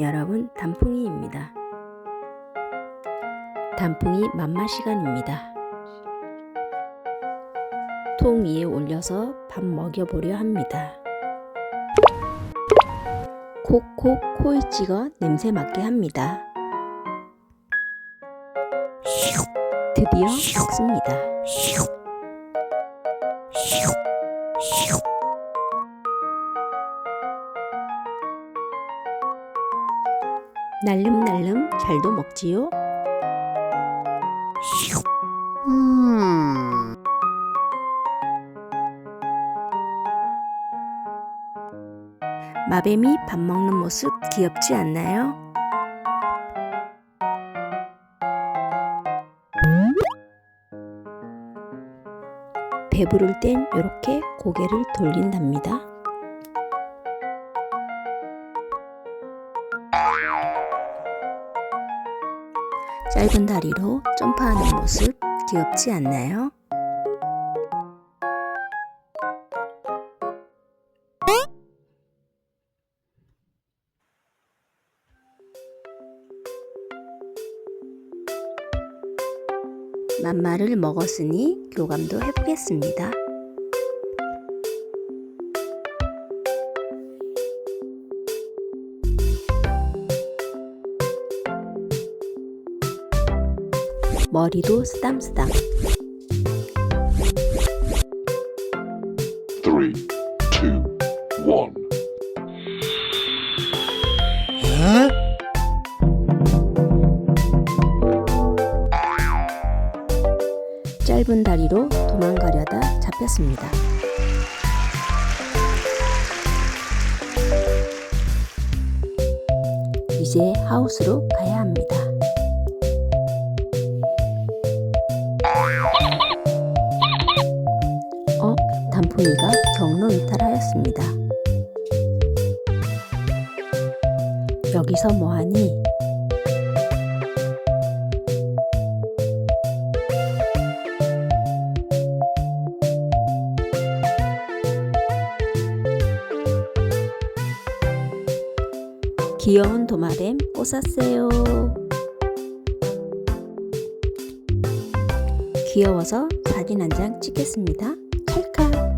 여러분, 단풍이입니다. 단풍이 맘마 시간입니다. 통 위에 올려서 밥 먹여보려 합니다. 콕콕 코에 찍어 냄새 맡게 합니다. 드디어 먹습니다. 날름날름 잘도 먹지요? 마뱀이 밥 먹는 모습 귀엽지 않나요? 배부를 땐 이렇게 고개를 돌린답니다. 짧은 다리로 점프하는 모습 귀엽지 않나요? 맘마를 먹었으니 교감도 해보겠습니다. 머리도 쓰담쓰담. 짧은 다리로 도망가려다 잡혔습니다. 이제 하우스로 가야 합니다. 여기서 뭐하니? 귀여운 도마뱀 꽂았어요. 귀여워서 사진 한 장 찍겠습니다. 찰칵.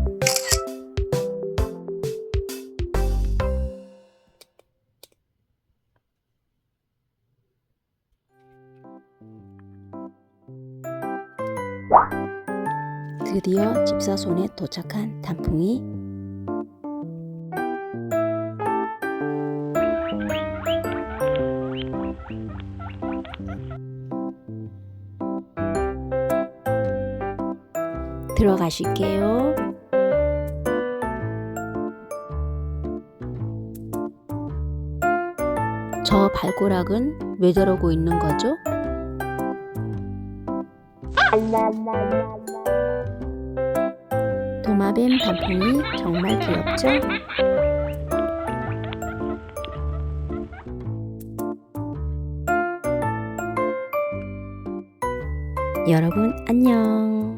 드디어 집사 손에 도착한 단풍이 들어가실게요. 저 발꼬락은 왜 저러고 있는 거죠? 도마뱀 단풍이 정말 귀엽죠? 여러분 안녕.